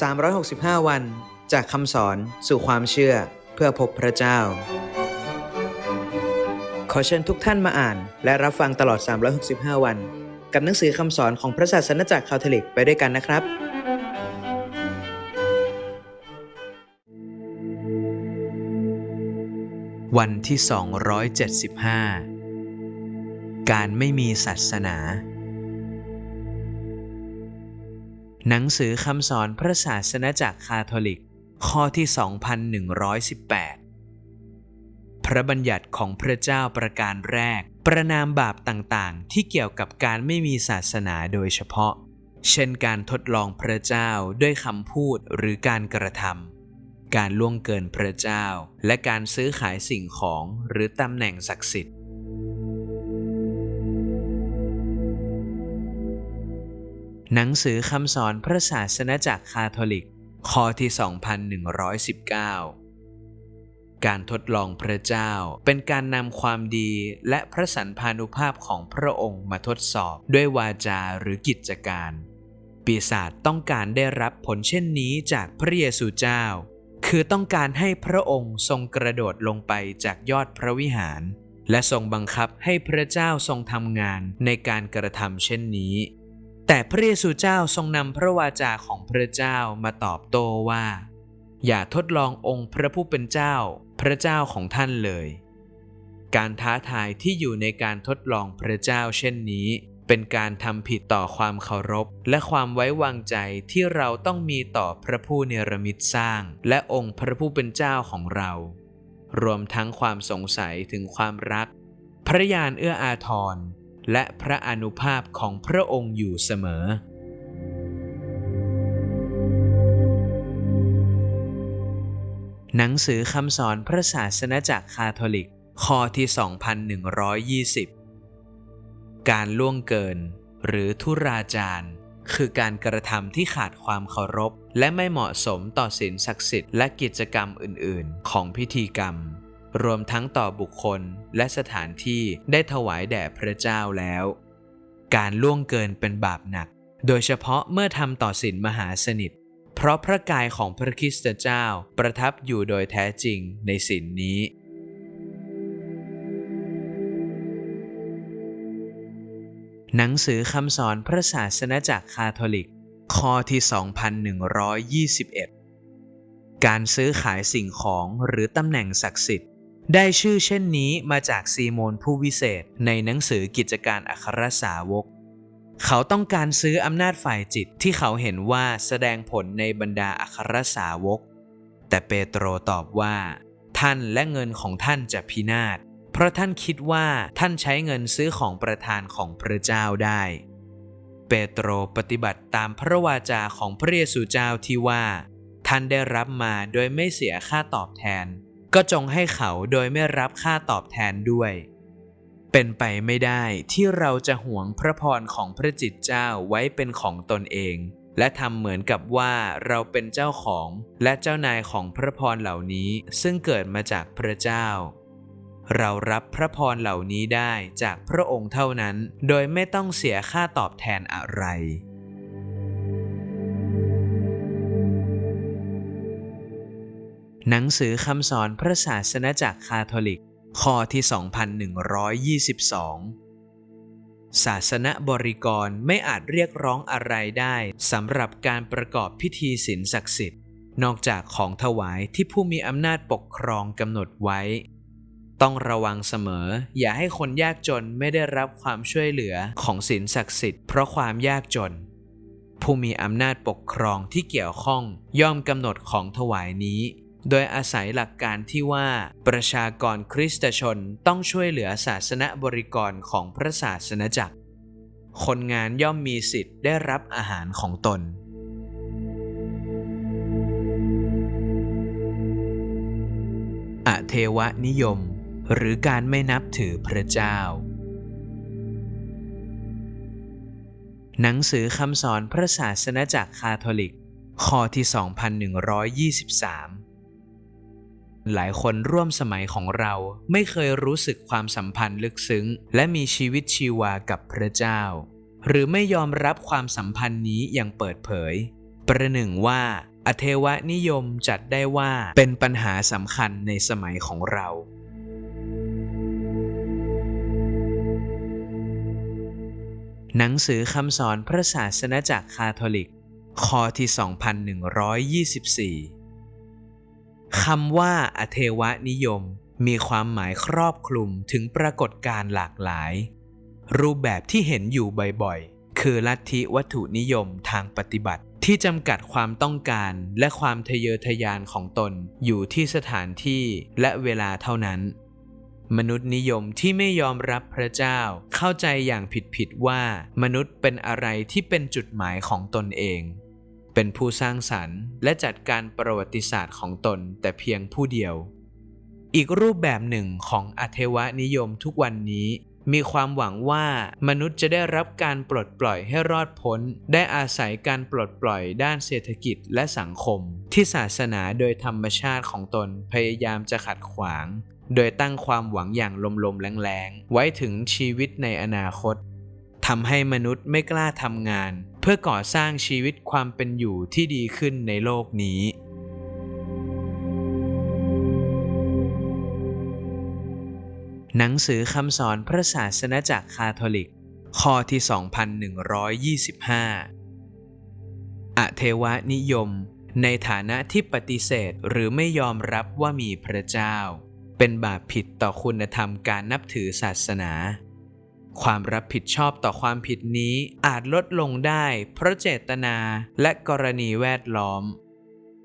365 วัน จากคำสอนสู่ความเชื่อเพื่อพบพระเจ้า ขอเชิญทุกท่านมาอ่าน และรับฟังตลอด 365 วัน กับหนังสือคำสอนของพระศาสนจักรคาทอลิกไปด้วยกันนะครับ วันที่ 275 การไม่มีศาสนา หนังสือคำสอนพระศาสนจักรคาทอลิก ข้อที่ 2118 พระบัญญัติของพระเจ้าประการแรก ประนามบาปต่างๆ ที่เกี่ยวกับการไม่มีศาสนาโดยเฉพาะ เช่นการทดลองพระเจ้าด้วยคำพูดหรือการกระทำการล่วงเกินพระเจ้า และการซื้อขายสิ่งของหรือตำแหน่งศักดิ์สิทธิ์ หนังสือคำสอนพระศาสนจักรคาทอลิก ข้อที่ 2119 การทดลองพระเจ้าเป็นการนำความดีและพระสันพานุภาพของพระองค์มาทดสอบด้วยวาจาหรือกิจการ ปีศาจต้องการได้รับผลเช่นนี้จากพระเยซูเจ้า คือต้องการให้พระองค์ทรงกระโดดลงไปจากยอดพระวิหาร และทรงบังคับให้พระเจ้าทรงทำงานในการกระทำเช่นนี้ แต่พระเยซูเจ้าทรงนำพระวาจาของพระเจ้ามาตอบโต้ว่า อย่าทดลององค์พระผู้เป็นเจ้า พระเจ้าของท่านเลย การท้าทายที่อยู่ในการทดลองพระเจ้าเช่นนี้ เป็นการทำผิดต่อความเคารพ และความไว้วางใจที่เราต้องมีต่อพระผู้เนรมิตสร้าง และองค์พระผู้เป็นเจ้าของเรา รวมทั้งความสงสัยถึงความรัก พระญาณเอื้ออาทร และพระอนุภาพของพระองค์อยู่เสมอ หนังสือคำสอนพระศาสนจักรคาทอลิก ข้อที่ 2120 การล่วงเกิน หรือทุราจารคือการกระทำที่ขาดความเคารพ และไม่เหมาะสมต่อศีลศักดิ์สิทธิ์และกิจกรรมอื่น ๆ ของพิธีกรรม รวมทั้งต่อบุคคลและสถานที่ได้ถวายแด่พระเจ้าแล้ว การล่วงเกินเป็นบาปหนัก โดยเฉพาะเมื่อทำต่อศีลมหาสนิท เพราะพระกายของพระคริสตเจ้าประทับอยู่โดยแท้จริงในศีลนี้หนังสือคำสอนพระศาสนจักรคาทอลิก ข้อที่ 2121 การซื้อขายสิ่งของหรือตำแหน่งศักดิ์สิทธิ์ ได้ชื่อเช่นนี้มาจากซีโมนผู้วิเศษในหนังสือกิจการอัครสาวก เขาต้องการซื้ออำนาจฝ่ายจิตที่เขาเห็นว่าแสดงผลในบรรดาอัครสาวก แต่เปโตรตอบว่า ท่านและเงินของท่านจะพินาศ เพราะท่านคิดว่าท่านใช้เงินซื้อของประทานของพระเจ้าได้ เปโตรปฏิบัติตามพระวาจาของพระเยซูเจ้าที่ว่า ท่านได้รับมาโดยไม่เสียค่าตอบแทน ก็จงให้เขาโดยไม่รับค่าตอบแทนด้วย เป็นไปไม่ได้ที่เราจะหวงพระพรของพระจิตเจ้าไว้เป็นของตนเอง และทำเหมือนกับว่าเราเป็นเจ้าของและเจ้านายของพระพรเหล่านี้ซึ่งเกิดมาจากพระเจ้า เรารับพระพรเหล่านี้ได้จากพระองค์เท่านั้น โดยไม่ต้องเสียค่าตอบแทนอะไร หนังสือคำสอนพระศาสนจักรคาทอลิก ข้อที่ 2122 ศาสนบริกรไม่อาจเรียกร้องอะไรได้สำหรับการประกอบพิธีศีลศักดิ์สิทธิ์ นอกจากของถวายที่ผู้มีอำนาจปกครองกำหนดไว้ ต้องระวังเสมอ อย่าให้คนยากจนไม่ได้รับความช่วยเหลือของศีลศักดิ์สิทธิ์เพราะความยากจนผู้มีอำนาจปกครองที่เกี่ยวข้องย่อมกำหนดของถวายนี้ โดยอาศัยหลักการที่ว่า ประชากรคริสตชนต้องช่วยเหลือศาสนบริกรของพระศาสนจักร คนงานย่อมมีสิทธิ์ได้รับอาหารของตน อเทวนิยม หรือการไม่นับถือพระเจ้า หนังสือคำสอนพระศาสนจักรคาทอลิก ข้อที่ 2123 หลายคนร่วมสมัยของเราไม่เคยรู้สึกความสัมพันธ์ลึกซึ้ง และมีชีวิตชีวากับพระเจ้า หรือไม่ยอมรับความสัมพันธ์นี้อย่างเปิดเผย ประหนึ่งว่าอเทวนิยมจัดได้ว่าเป็นปัญหาสำคัญในสมัยของเรา หนังสือคำสอนพระศาสนาจักรคาทอลิกข้อที่ 2124 คำว่าอเทวนิยม มีความหมายครอบคลุมถึงปรากฏการ์หลากหลาย รูปแบบที่เห็นอยู่บ่อยๆ คือลัทธิวัตถุนิยมทางปฏิบัติ ที่จำกัดความต้องการและความทะเยอทะยานของตนอยู่ที่สถานที่และเวลาเท่านั้น มนุษย์นิยมที่ไม่ยอมรับพระเจ้า เข้าใจอย่างผิดๆว่า มนุษย์เป็นอะไรที่เป็นจุดหมายของตนเอง เป็นผู้สร้างสรรค์ และจัดการประวัติศาสตร์ของตนแต่เพียงผู้เดียว อีกรูปแบบหนึ่งของอเทวนิยมทุกวันนี้ มีความหวังว่ามนุษย์จะได้รับการปลดปล่อยให้รอดพ้น ได้อาศัยการปลดปล่อยด้านเศรษฐกิจและสังคม ที่ศาสนาโดยธรรมชาติของตนพยายามจะขัดขวาง โดยตั้งความหวังอย่างลมๆแรงๆไว้ถึงชีวิตในอนาคตทำให้มนุษย์ไม่กล้าทำงาน เพื่อก่อสร้างชีวิตความเป็นอยู่ที่ดีขึ้นในโลกนี้ หนังสือคำสอนพระศาสนาจักรคาทอลิก ข้อที่ 2125 อเทวนิยม ในฐานะที่ปฏิเสธหรือไม่ยอมรับว่ามีพระเจ้า เป็นบาปผิดต่อคุณธรรมการนับถือศาสนา ความรับผิดชอบต่อความผิดนี้อาจลดลงได้เพราะเจตนาและกรณีแวดล้อม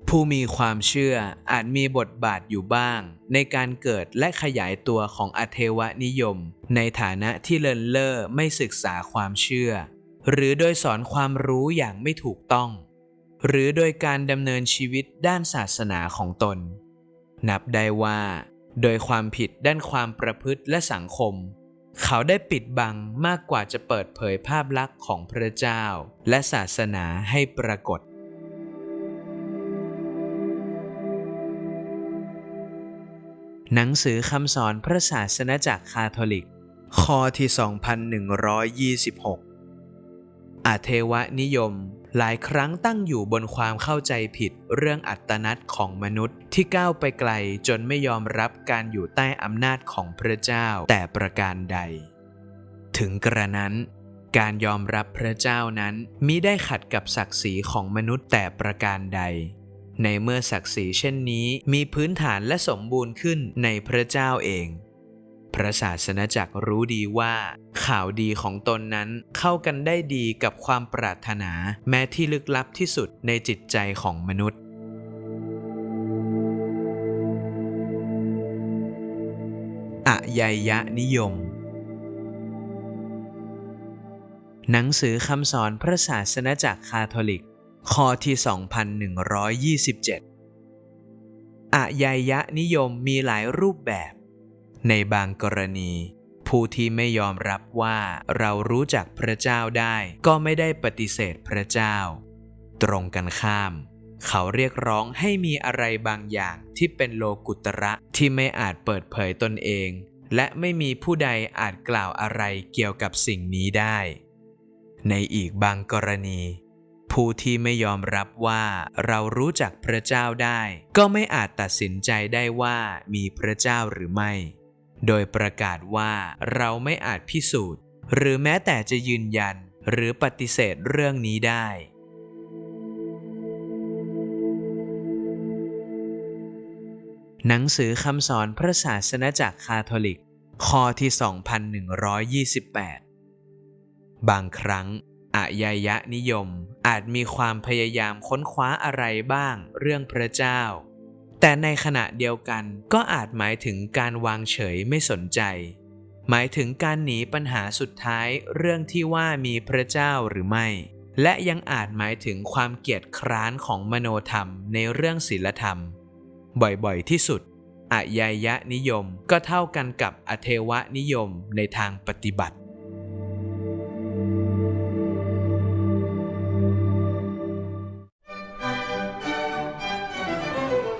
ผู้มีความเชื่ออาจมีบทบาทอยู่บ้าง ในการเกิดและขยายตัวของอเทวนิยม ในฐานะที่เลินเล่อไม่ศึกษาความเชื่อ หรือโดยสอนความรู้อย่างไม่ถูกต้อง หรือโดยการดำเนินชีวิตด้านศาสนาของตน นับได้ว่า โดยความผิดด้านความประพฤติและสังคม เขาได้ปิดบังมากกว่าจะเปิดเผยภาพลักษณ์ของพระเจ้า และศาสนาให้ปรากฏ หนังสือคำสอนพระศาสนาจักรคาทอลิก ข้อที่ 2126 อาเทวนิยม หลายครั้งตั้งอยู่บนความเข้าใจผิดเรื่องอัตนัตของมนุษย์ ที่ก้าวไปไกลจนไม่ยอมรับการอยู่ใต้อำนาจของพระเจ้าแต่ประการใด ถึงกระนั้น การยอมรับพระเจ้านั้นมิได้ขัดกับศักดิ์ศรีของมนุษย์แต่ประการใดในเมื่อศักดิ์ศรีเช่นนี้มีพื้นฐานและสมบูรณ์ขึ้นในพระเจ้าเอง ระศาสนจักรรู้ดีว่า ข่าวดีของตนนั้นเข้ากันได้ดีกับความปรารถนา แม้ที่ลึกลับที่สุดในจิตใจของมนุษย์อะยยะนิยม หนังสือคำสอนพระศาสนจักรคาทอลิกข้อที่ 2127อะยยะนิยมมีหลายรูปแบบ ในบางกรณี ผู้ที่ไม่ยอมรับว่าเรารู้จักพระเจ้าได้ ก็ไม่ได้ปฏิเสธพระเจ้า ตรงกันข้าม เขาเรียกร้องให้มีอะไรบางอย่างที่เป็นโลกุตระที่ไม่อาจเปิดเผยตนเอง และไม่มีผู้ใดอาจกล่าวอะไรเกี่ยวกับสิ่งนี้ได้ ในอีกบางกรณีผู้ที่ไม่ยอมรับว่าเรารู้จักพระเจ้าได้ ก็ไม่อาจตัดสินใจได้ว่ามีพระเจ้าหรือไม่ โดยประกาศว่าเราไม่อาจพิสูจน์ หรือแม้แต่จะยืนยันหรือปฏิเสธเรื่องนี้ได้ หนังสือคำสอนพระศาสนาจักรคาทอลิก ข้อที่ 2128 บางครั้งอายยะนิยมอาจมีความพยายามค้นคว้าอะไรบ้างเรื่องพระเจ้า แต่ในขณะเดียวกันก็อาจหมายถึงการวางเฉยไม่สนใจ หมายถึงการหนีปัญหาสุดท้ายเรื่องที่ว่ามีพระเจ้าหรือไม่ และยังอาจหมายถึงความเกียจคร้านของมโนธรรมในเรื่องศีลธรรม บ่อยๆที่สุดอายยะนิยมก็เท่ากันกับอเทวนิยมในทางปฏิบัติ